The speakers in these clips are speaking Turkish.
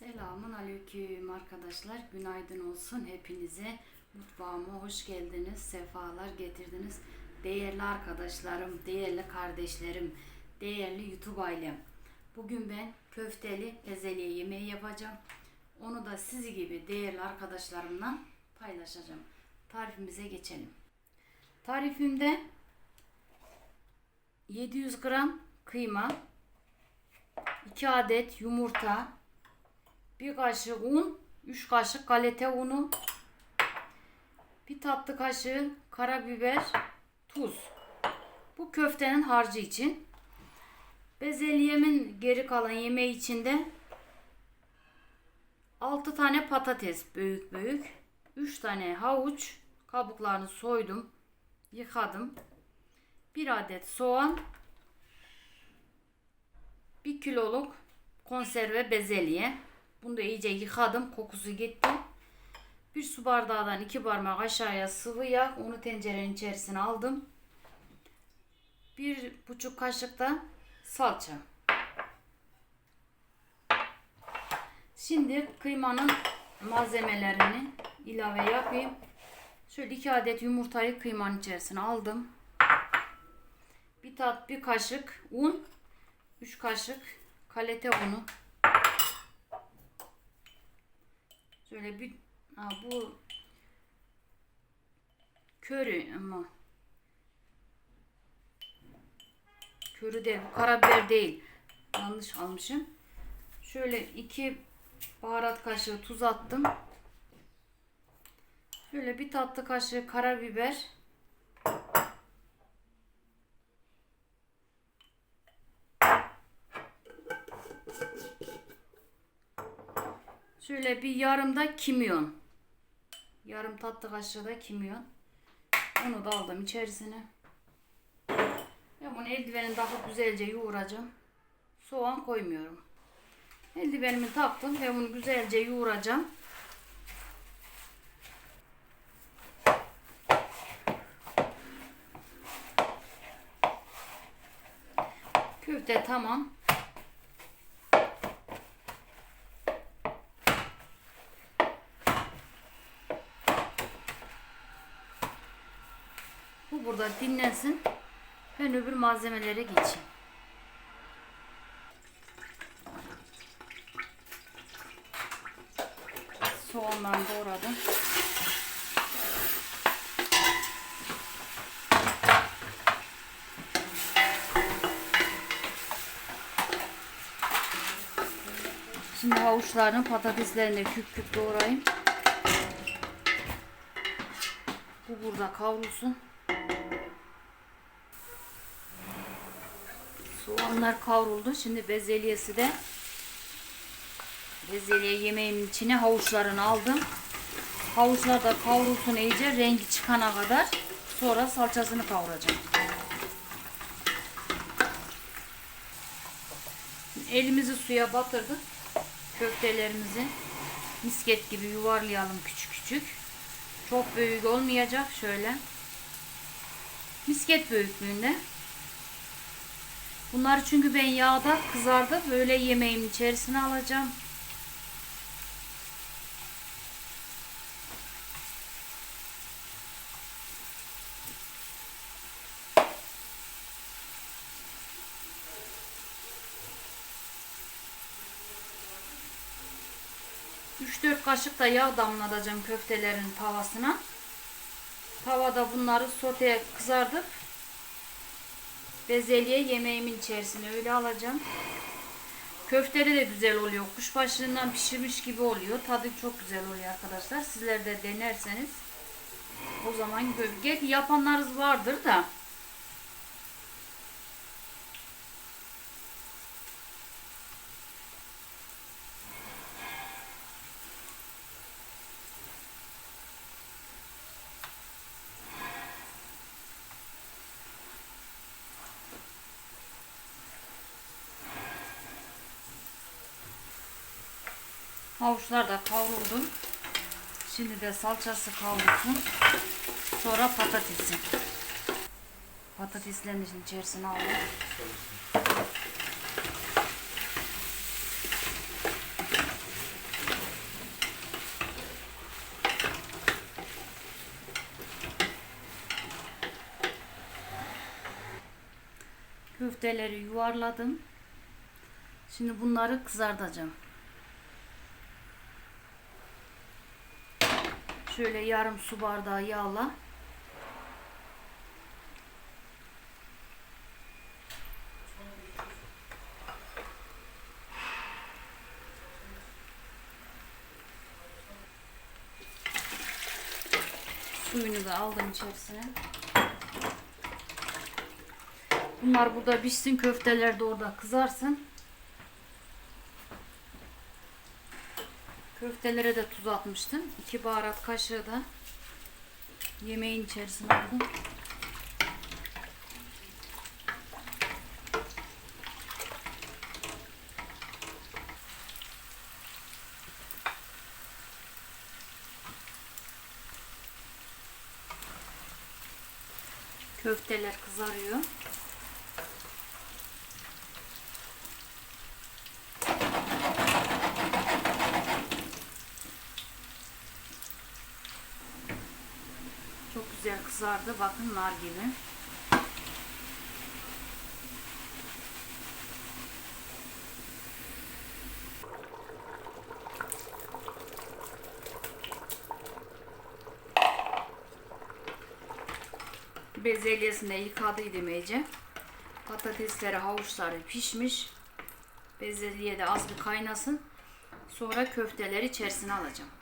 Selamun aleyküm arkadaşlar. Günaydın olsun hepinize. Mutfağıma hoş geldiniz. Sefalar getirdiniz. Değerli arkadaşlarım, değerli kardeşlerim, değerli YouTube ailem. Bugün ben köfteli ezeliye yemeği yapacağım. Onu da sizi gibi değerli arkadaşlarımla paylaşacağım. Tarifimize geçelim. Tarifimde 700 gram kıyma, 2 adet yumurta, bir kaşık un, 3 kaşık galeta unu, bir tatlı kaşığı karabiber, tuz. Bu köftenin harcı için. Bezelyemin geri kalan yemeği içinde 6 tane patates büyük büyük, 3 tane havuç, kabuklarını soydum, yıkadım. 1 adet soğan, 1 kiloluk konserve bezelye. Bunu da iyice yıkadım. Kokusu gitti. Bir su bardağından iki parmak aşağıya sıvı yağ. Onu tencerenin içerisine aldım. Bir buçuk kaşık da salça. Şimdi kıymanın malzemelerini ilave yapayım. Şöyle iki adet yumurtayı kıymanın içerisine aldım. Bir tat bir kaşık un, 3 kaşık kalete unu. Şöyle bir ha, bu körü ama. Körü değil karabiber değil. Yanlış almışım. Şöyle iki baharat kaşığı tuz attım. Şöyle bir tatlı kaşığı karabiber Şöyle bir yarım da kimyon. Yarım tatlı kaşığı da kimyon. Onu da aldım içerisine. Ve bunu eldivenin daha güzelce yoğuracağım. Soğan koymuyorum. Eldivenimi taktım ve bunu güzelce yoğuracağım. Köfte tamam. Bu burada dinlensin. Ben öbür malzemelere geçeyim. Soğanlarını doğradım. Şimdi havuçlarını patateslerini küp küp doğrayayım. Bu burada kavrulsun. Soğanlar kavruldu. Şimdi bezelyesi de bezelye yemeğimin içine havuçlarını aldım. Havuçlar da kavrulsun iyice rengi çıkana kadar. Sonra salçasını kavuracağım. Elimizi suya batırdık. Köftelerimizi misket gibi yuvarlayalım küçük küçük. Çok büyük olmayacak şöyle. Misket büyüklüğünde. Bunları çünkü ben yağda kızardı böyle yemeğimin içerisine alacağım. Üç dört kaşık da yağ damlatacağım köftelerin tavasına. Tavada bunları soteye kızartıp bezelye yemeğimin içerisine öyle alacağım. Köfteli de güzel oluyor. Kuşbaşından pişirmiş gibi oluyor. Tadı çok güzel oluyor arkadaşlar. Sizler de denerseniz o zaman gölge yapanlarınız vardır da. Havuçlar da kavruldu. Şimdi de salçası kavrulsun. Sonra patatesi. Patateslerin içerisine alalım. Köfteleri yuvarladım. Şimdi bunları kızartacağım. Şöyle yarım su bardağı yağla. Suyunu da aldım içerisine. Bunlar burada pişsin. Köfteler de orada kızarsın. Köftelere de tuz atmıştım. İki baharat kaşığı da yemeğin içerisine aldım. Köfteler kızarıyor. Çok güzel kızardı. Bakın nar gibi. Bezelyesinde yıkadıydım iyice. Patatesleri, havuçları pişmiş. Bezelye de az bir kaynasın. Sonra köfteleri içerisine alacağım.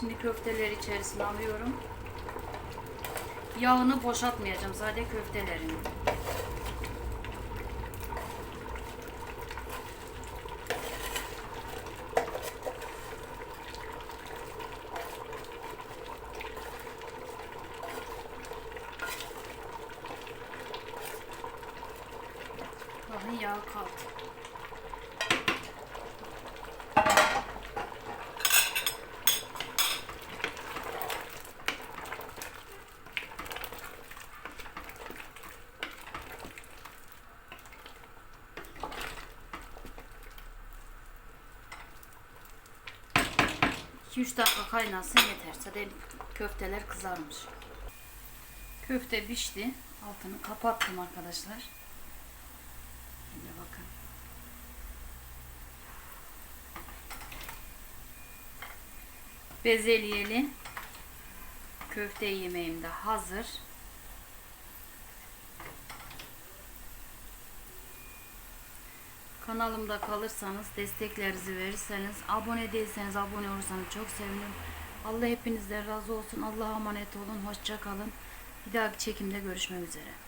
Şimdi köfteleri içerisine alıyorum. Yağını boşaltmayacağım. Sadece köftelerini. Bakın yağ kaldı. İki üç dakika kaynasın yeter. Zaten köfteler kızarmış. Köfte pişti. Altını kapattım arkadaşlar. Şimdi bakın. Bezelyeli köfte yemeğim de hazır. Kanalımda kalırsanız, desteklerinizi verirseniz, abone değilseniz abone olursanız çok sevinirim. Allah hepinizden razı olsun. Allah'a emanet olun. Hoşça kalın. Bir dahaki çekimde görüşmek üzere.